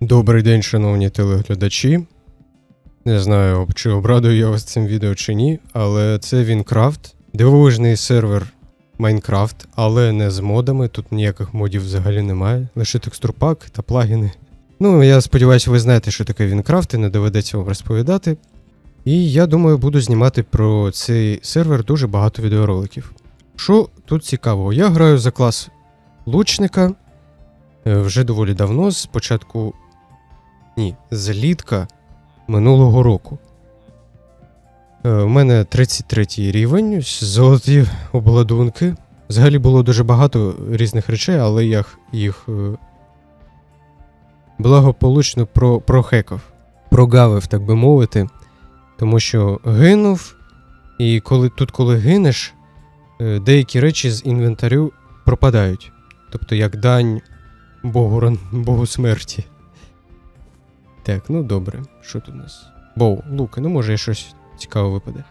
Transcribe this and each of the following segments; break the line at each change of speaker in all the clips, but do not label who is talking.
Добрий день, шановні телеглядачі. Не знаю, чи обрадую я вас цим відео чи ні, але це Вінкрафт, дивовижний сервер Майнкрафт, але не з модами, тут ніяких модів взагалі немає, лише текстурпак та плагіни. Ну, я сподіваюся, ви знаєте, що таке Вінкрафт, і не доведеться вам розповідати. І я думаю, буду знімати про цей сервер дуже багато відеороликів. Що тут цікавого? Я граю за клас лучника е, вже доволі давно, з початку. Ні, з літка минулого року. Е, У мене 33 рівень, золоті обладунки. Взагалі було дуже багато різних речей, але я їх е, благополучно про, прохекав, прогавив, так би мовити. Тому що гинув, і коли тут, коли гинеш, е, деякі речі з інвентарю пропадають. Тобто як дань Богу, Богу смерті. Так, ну добре. Що тут у нас? Боу, луки, ну може щось цікаве випаде.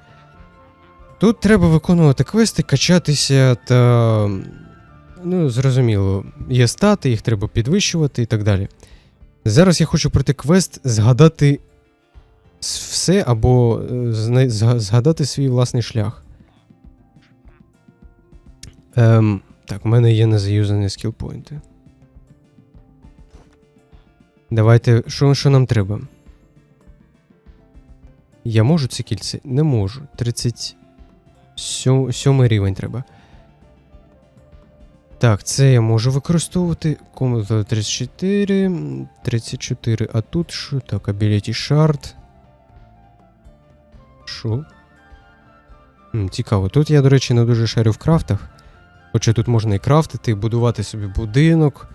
Тут треба виконувати квести, качатися та. Ну, зрозуміло, є стати, їх треба підвищувати і так далі. Зараз я хочу пройти квест, згадати все або е, згадати свій власний шлях. Ем, так, у мене є незаюзані скілпойнти. Давайте, що, що нам треба? Я можу ці кільці? Не можу. 37 рівень треба. Так, це я можу використовувати. Комната 34, 34. А тут що? Так, Ability Shard. Що? Цікаво. Тут я, до речі, не дуже шарю в крафтах. Хоча тут можна і крафтити, і будувати собі будинок.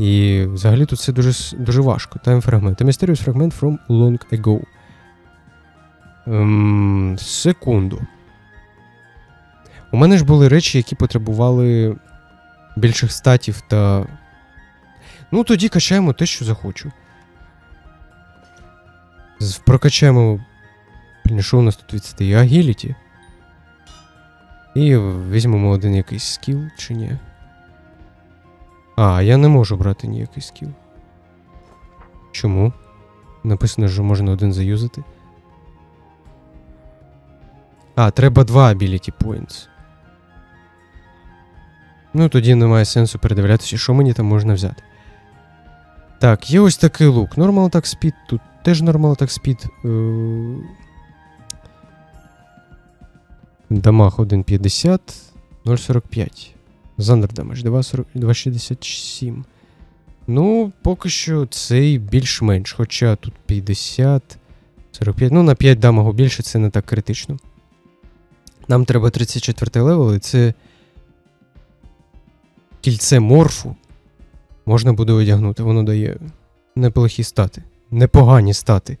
І взагалі тут все дуже, дуже важко. Time fragment. A mysterious fragment from long ago. Ем, секунду. У мене ж були речі, які потребували більших статів та. Ну, тоді качаємо те, що захочу. Прокачаємо. Що у нас тут відстає? Агіліті. І візьмемо один якийсь скіл чи ні. А, я не можу брати ніякий скіл. Чому? Написано, що можна один заюзати. А, треба два ability points. Ну, тоді немає сенсу передивлятися, що мені там можна взяти. Так, є ось такий лук. Normal attack speed, тут теж normal attack speed. Дамаг 1.50, 0.45. Зандер 2.40 2.67. Ну, поки що цей більш-менш. Хоча тут 50, 45. Ну, на 5 дамагу більше це не так критично. Нам треба 34 левел, і це кільце морфу можна буде одягнути. Воно дає неплохі стати. Непогані стати.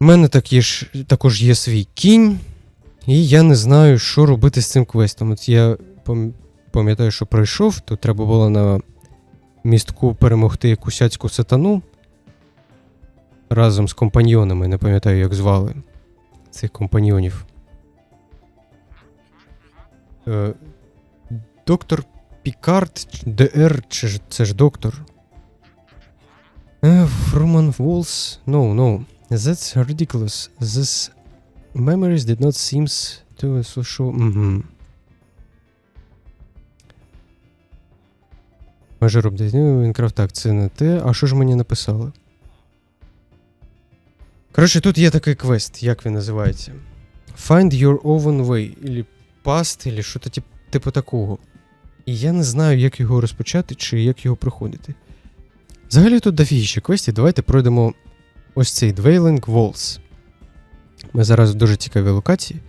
У мене так є також є свій кінь, і я не знаю, що робити з цим квестом. От я пам'ятаю, що пройшов, то треба було на містку перемогти кусяцьку сатану разом з компаньйонами, не пам'ятаю, як звали цих компаньйонів. Е, доктор Пікард ДР, чи ж це ж доктор? Е, Фруман Волс. No, no. That's ridiculous. This memories did not seems to. Угу. Може робити. Ну, Мінкрафт, так, це не те. А що ж мені написали? Коротше, тут є такий квест, як він називається? Find your own way. Ілі past, ілі що-то тип, типу такого. І я не знаю, як його розпочати чи як його проходити. Взагалі тут дофігіще квестів. Давайте пройдемо ось цей Dwelling Walls. Ми зараз в дуже цікавій локації.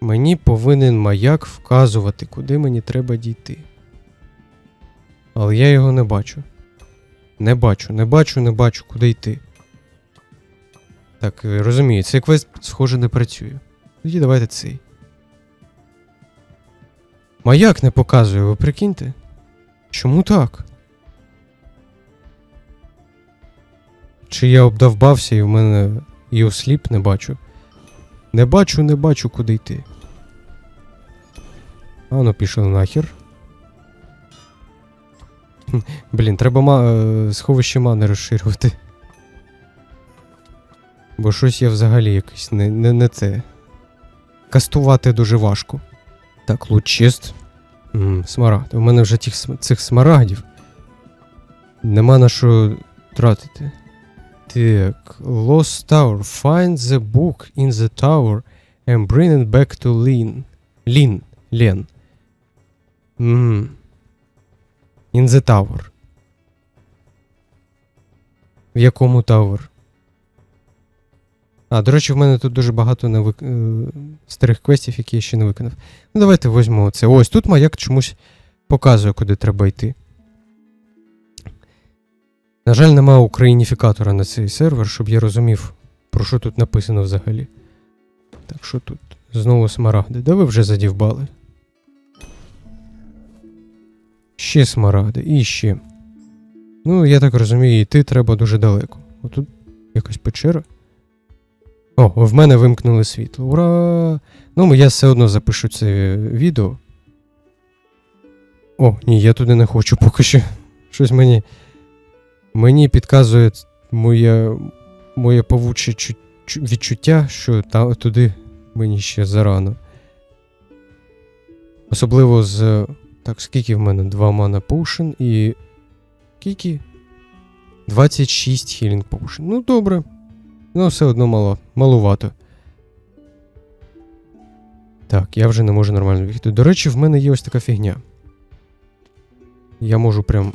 Мені повинен маяк вказувати, куди мені треба дійти. Але я його не бачу. Не бачу, не бачу, не бачу, куди йти. Так, е, розумію, цей квест, схоже, не працює. Тоді давайте цей. Маяк не показує, ви прикиньте? Чому так? Чи я обдовбався і в мене і осліп не бачу? Не бачу, не бачу, куди йти. А ну пішли нахер. Блін, треба ма... е, сховище мани розширювати. Бо щось я взагалі якось не, не, не це. Кастувати дуже важко. Так, лучист. М, смарагд. У мене вже тих, цих смарагдів. Нема на що тратити. Так, Lost Tower. Find the book in the tower and bring it back to Lin. Lin. Лен. М. In the tower. В якому Tower? А, до речі, в мене тут дуже багато не е, старих квестів, які я ще не виконав. Ну, давайте візьмемо це. Ось тут маяк чомусь показує, куди треба йти. На жаль, нема україніфікатора на цей сервер, щоб я розумів, про що тут написано взагалі. Так, що тут? Знову смарагди. Да ви вже задівбали. Ще смарагди, і ще. Ну, я так розумію, йти треба дуже далеко. Отут якась печера. О, в мене вимкнули світло. Ура! Ну, я все одно запишу це відео. О, ні, я туди не хочу поки що. Щось мені. Мені підказує моє, моє павуче чу- чу- відчуття, що та, туди мені ще зарано. Особливо з. Так, скільки в мене? Два мана potion і. Скільки? 26 healing potion. Ну, добре. Ну, все одно мало. Малувато. Так, я вже не можу нормально бігти. До речі, в мене є ось така фігня. Я можу прям.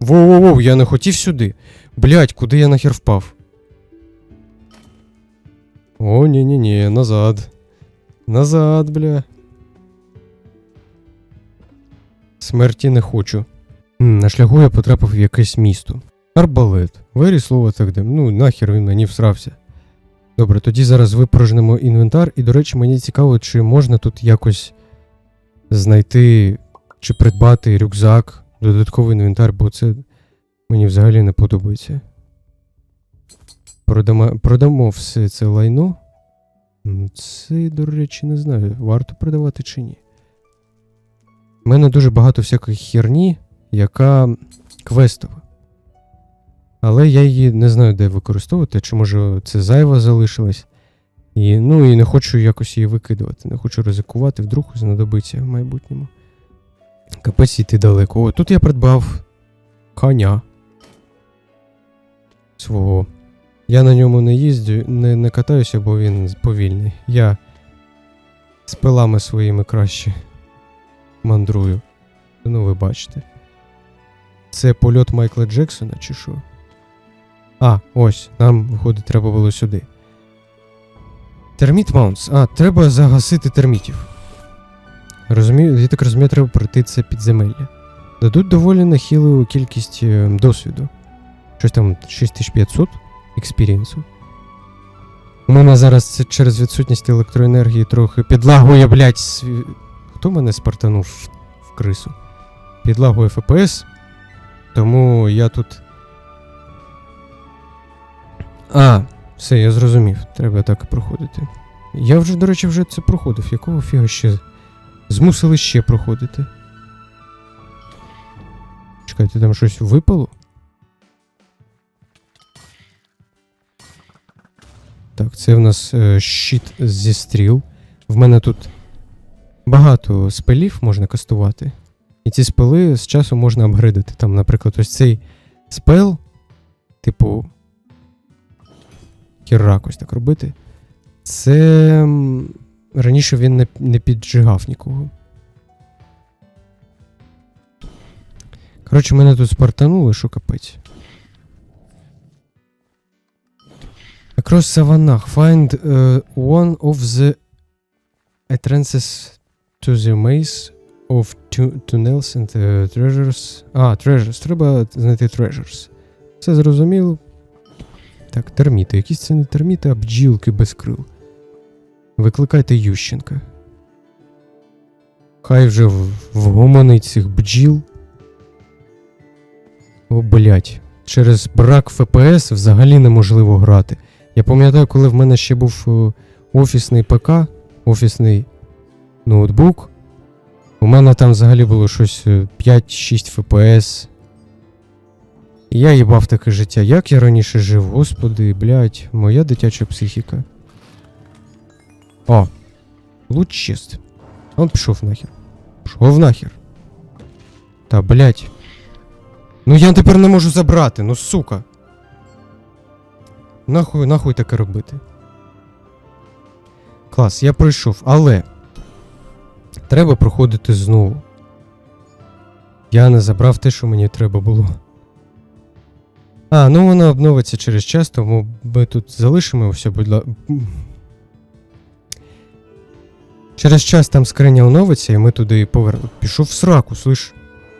Воу-воу-воу, я не хотів сюди. Блять, куди я нахер впав? О, ні-ні-ні, назад. Назад, бля. Смерті не хочу. На шляху я потрапив в якесь місто. Арбалет. Вері слово так де. Ну, нахер він мені всрався. Добре, тоді зараз випорожнемо інвентар, і, до речі, мені цікаво, чи можна тут якось знайти чи придбати рюкзак, додатковий інвентар, бо це мені взагалі не подобається. Продамо, продамо все це лайно. Це, до речі, не знаю, варто продавати чи ні. У мене дуже багато всякої херні, яка квестова. Але я її не знаю, де використовувати, чи може це зайва залишилась. І, ну і не хочу якось її викидувати. Не хочу ризикувати, вдруг знадобиться в майбутньому. Капець йти далеко. О, тут я придбав коня. Свого. Я на ньому не їздю, не, не катаюся, бо він повільний. Я з пилами своїми краще мандрую. Ну, ви бачите. Це польот Майкла Джексона, чи що? А, ось, нам, виходить, треба було сюди. Терміт Маунтс. А, треба загасити термітів. Розумію, я так розумію, треба пройти це підземелля. Дадуть доволі нахилу кількість е, досвіду. Щось там 6500 експірієнсу. У мене зараз це через відсутність електроенергії трохи підлагує, блядь, сві... Хто мене спартанув в, крису? Підлагує ФПС. Тому я тут. А, все, я зрозумів. Треба так і проходити. Я вже, до речі, вже це проходив. Якого фіга ще змусили ще проходити? Чекайте, там щось випало? Так, це в нас е, щит зі стріл. В мене тут багато спелів можна кастувати. І ці спели з часом можна апгрейдити. Там, наприклад, ось цей спел, типу. Хірак ось так робити. Це. Раніше він не, не піджигав нікого. Коротше, мене тут спартанули, що капець. Across Savannah, find uh, one of the entrances to the maze of tu- tunnels and uh, treasures. А, treasures. Треба знайти treasures. Все зрозуміло. Так, терміти. Якісь це не терміти, а бджілки без крил. Викликайте Ющенка. Хай вже вгомонить цих бджіл. О, блять. Через брак ФПС взагалі неможливо грати. Я пам'ятаю, коли в мене ще був е, офісний ПК, офісний ноутбук. У мене там взагалі було щось е, 5-6 FPS. Я їбав таке життя. Як я раніше жив, господи, блядь, моя дитяча психіка. О, луч чист. Он пішов нахер. Пішов нахер. Та, блядь. Ну я тепер не можу забрати, ну сука. Нахуй, нахуй таке робити. Клас, я пройшов, але. Треба проходити знову. Я не забрав те, що мені треба було. А, ну вона обновиться через час, тому ми тут залишимо все, будь ласка. Через час там скриня оновиться, і ми туди повернемо. Пішов в сраку, слиш.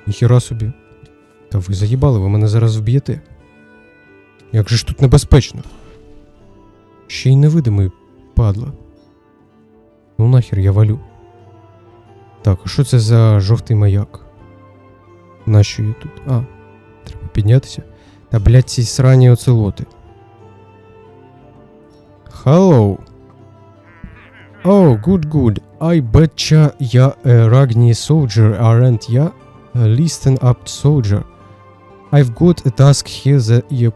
Ніхіра собі. Та ви заїбали, ви мене зараз вб'єте. Як же ж тут небезпечно? Ще й невидимий, падла. Ну нахер я валю. Так, а що це за жовтий маяк? Нащо я тут? А, треба піднятися. Та блядь, ці срані оцелоти. Hello. Oh, good, good. I betcha я a Ragni soldier, aren't ya? Uh, listen up, soldier. I've got a task here that you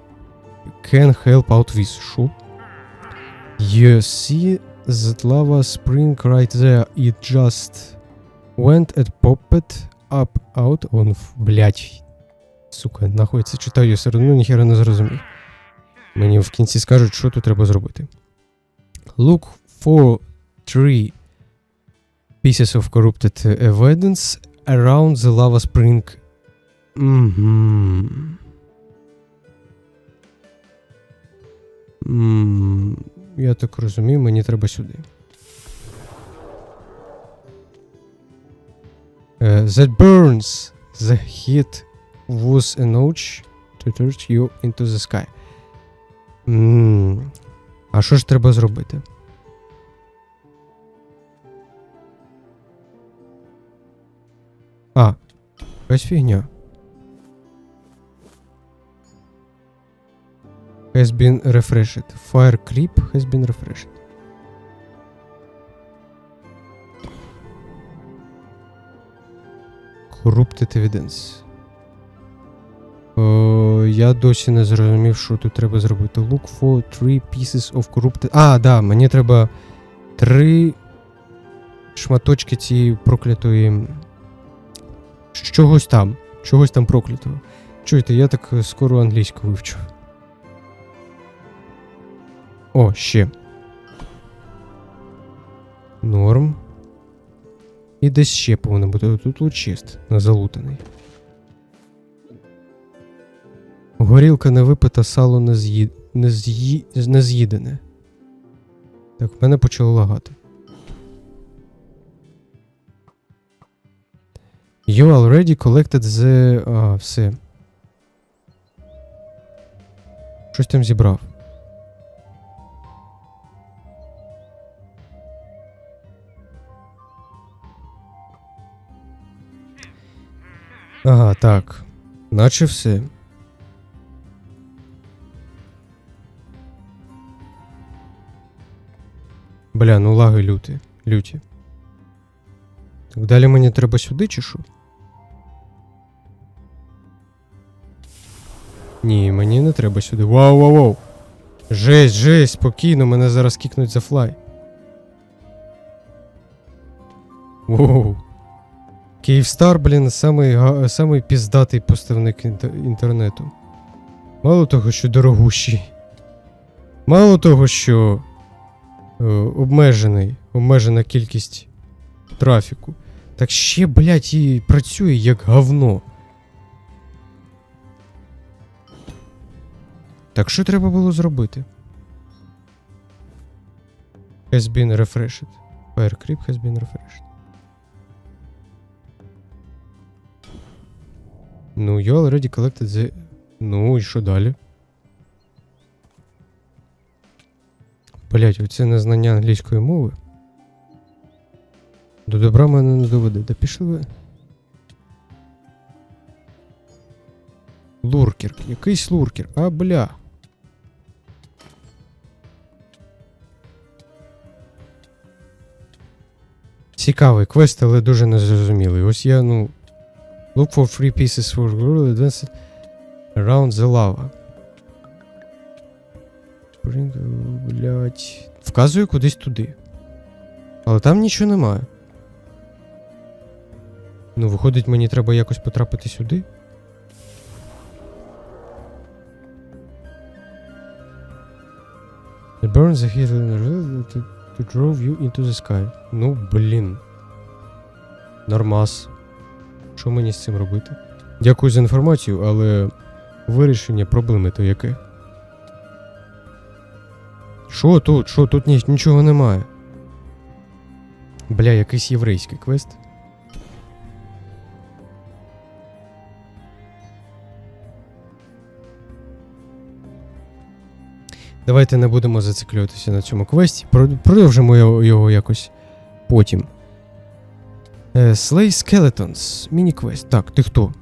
can help out with. Шо? You see that lava spring right there? It just went and popped up out on... Блять. Сука, це читаю, я все одно ніхера не зрозумів. Мені в кінці скажуть, що тут треба зробити. Look for three pieces of corrupted evidence around the lava spring. М, Я так розумію, мені треба сюди. that burns the heat was a notch to turn you into the sky. М, А що ж треба зробити? А, якась фігня. Has been refreshed. Fire creep has been refreshed. Corrupted evidence. О, я досі не зрозумів, що тут треба зробити. Look for three pieces of corrupted. А, да, мені треба три шматочки цієї проклятої. Чогось там. Чогось там проклятого. Чуєте, я так е, скоро англійську вивчу. О, ще. Норм. І десь ще повинно бути. Тут лучист, на залутаний. Горілка не випита, сало не, з'ї... не, з'ї... не з'їдене. Так, в мене почало лагати. You already collected the... А, все. Щось там зібрав. Ага, так. Наче все. Бля, ну лаги люті. Люті. Так далі мені треба сюди чи що? Ні, мені не треба сюди. Вау, вау, вау. Жесть, жесть, спокійно, мене зараз кікнуть за флай. Воу. Київстар, блін, самий, самий піздатий поставник інтернету. Мало того, що дорогущий. Мало того, що е, обмежений, обмежена кількість трафіку. Так ще, блядь, і працює як говно. Так що треба було зробити? Has been refreshed. Fire creep has been refreshed. Ну, you already collected the... Ну, і що далі? Блять, оце незнання англійської мови. До добра мене не доведе. Да пішли ви. Луркер. Якийсь луркер. А, бля. Цікавий квест, але дуже незрозумілий. Ось я, ну. Look for three pieces for girl advanced around the lava. Блять. Вказую кудись туди. Але там нічого немає. Ну, виходить, мені треба якось потрапити сюди. The burns the to, to drove you into the sky. Ну, блін. Нормас. Що мені з цим робити? Дякую за інформацію, але вирішення проблеми то яке? Що тут? Що тут ні, нічого немає? Бля, якийсь єврейський квест. Давайте не будемо зациклюватися на цьому квесті. Продовжимо його, якось потім. Е, Slay Skeletons. Міні-квест. Так, ти хто?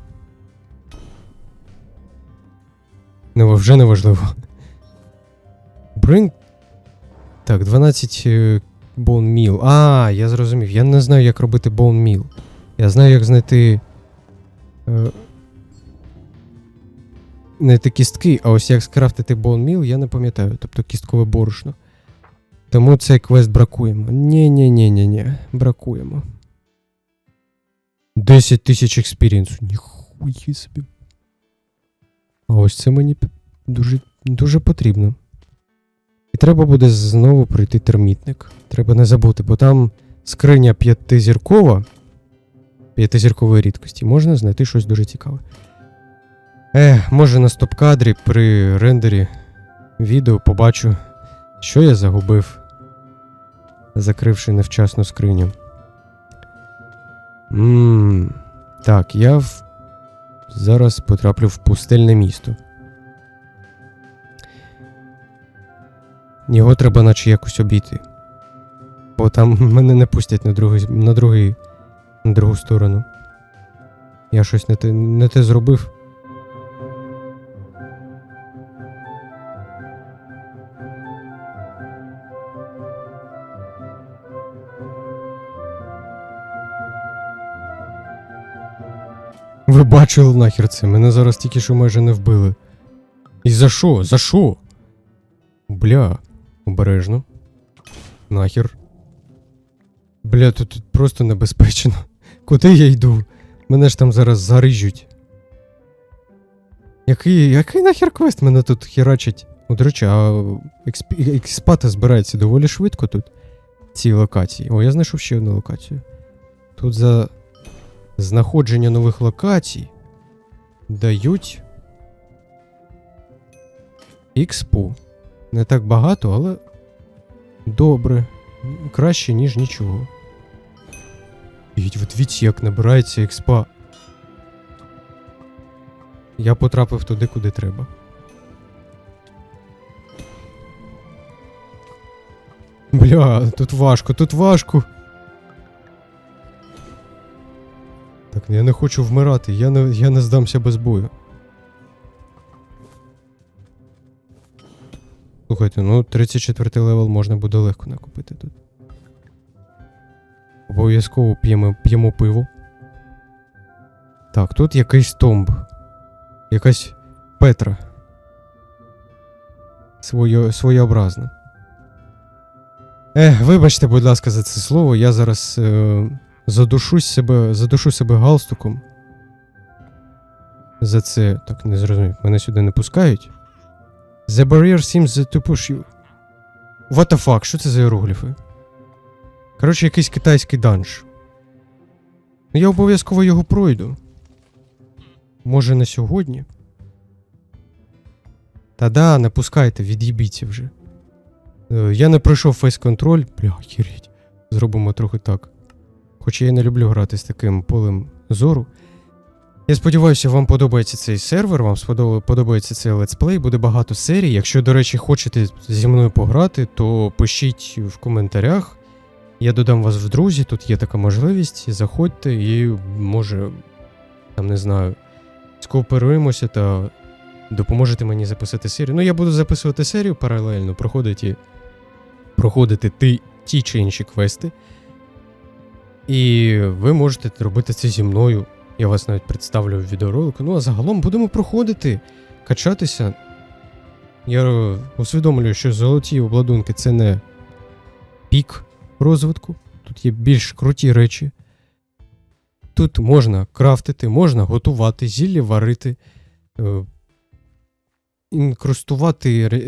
Не, вже не важливо. Bring. Так, 12 е, Bone Meal. А, я зрозумів. Я не знаю, як робити Bone Meal. Я знаю, як знайти. Е, знайти кістки, а ось як скрафтити Bone Meal, я не пам'ятаю. Тобто кісткове борошно. Тому цей квест бракуємо. Ні-ні-ні-ні-ні. Бракуємо. 10 тисяч експірієнсу. Ніхуї собі. А ось це мені дуже, дуже потрібно. І треба буде знову пройти термітник. Треба не забути, бо там скриня п'ятизіркова. П'ятизіркової рідкості. Можна знайти щось дуже цікаве. Ех, може на стоп-кадрі при рендері відео побачу, що я загубив, закривши невчасну скриню. Ммм. Так, я в... зараз потраплю в пустельне місто. Його треба наче якось обійти. Бо там мене не пустять на другий, на другий, на другу сторону. Я щось не те, не те зробив. Ви бачили нахер це? Мене зараз тільки що майже не вбили. І за що? За що? Бля, обережно. Нахер. Бля, тут, тут просто небезпечно. Куди я йду? Мене ж там зараз зарижуть. Який, який нахер квест мене тут херачить? Ну, до речі, а експ... експати збираються доволі швидко тут. в Цій локації. О, я знайшов ще одну локацію. Тут за знаходження нових локацій дають експу. Не так багато, але добре. Краще, ніж нічого. І от як набирається експа. Я потрапив туди, куди треба. Бля, тут важко, тут важко. Так, я не хочу вмирати, я не, я не здамся без бою. Слухайте, ну 34 левел можна буде легко накупити тут. Обов'язково п'ємо, п'ємо пиво. Так, тут якийсь томб. Якась Петра. Своє, своєобразна. Ех, вибачте, будь ласка, за це слово. Я зараз е, задушусь себе, задушу себе галстуком. За це. Так, не зрозумів. Мене сюди не пускають. The barrier seems to push you. What the fuck? Що це за іерогліфи? Коротше, якийсь китайський данж. Ну, я обов'язково його пройду. Може, не сьогодні? Та да, не пускайте, від'їбіться вже. Е, Я не пройшов фейс-контроль. Бля, хіріть. Зробимо трохи так. Хоча я не люблю грати з таким полем зору. Я сподіваюся, вам подобається цей сервер, вам подобається цей летсплей, буде багато серій. Якщо, до речі, хочете зі мною пограти, то пишіть в коментарях. Я додам вас в друзі, тут є така можливість. Заходьте і, може, там не знаю, скооперуємося та допоможете мені записати серію. Ну, я буду записувати серію паралельно, проходити, проходити ті, ті чи інші квести. І ви можете робити це зі мною. Я вас навіть представлю в відеоролику. Ну а загалом будемо проходити, качатися. Я усвідомлюю, що золоті обладунки це не пік розвитку. Тут є більш круті речі. Тут можна крафтити, можна готувати, зілля варити, е, інкрустувати р-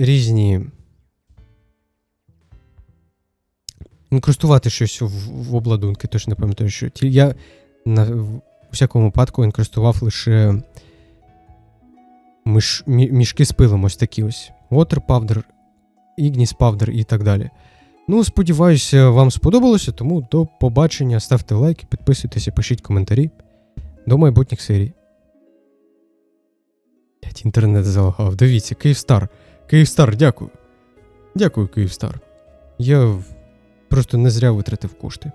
різні. Інкрустувати щось в, в обладунки, тож не пам'ятаю, що. Я на в всякому випадку інкрустував лише миш, мі- мішки з пилом, ось такі ось. Water Powder, Ignis Powder і так далі. Ну, сподіваюся, вам сподобалося, тому до побачення. Ставте лайки, підписуйтесь пишіть коментарі. До майбутніх серій. Блять, інтернет залагав. Дивіться, Київстар. Київстар, дякую. Дякую, Київстар. Я просто не зря витратив кошти.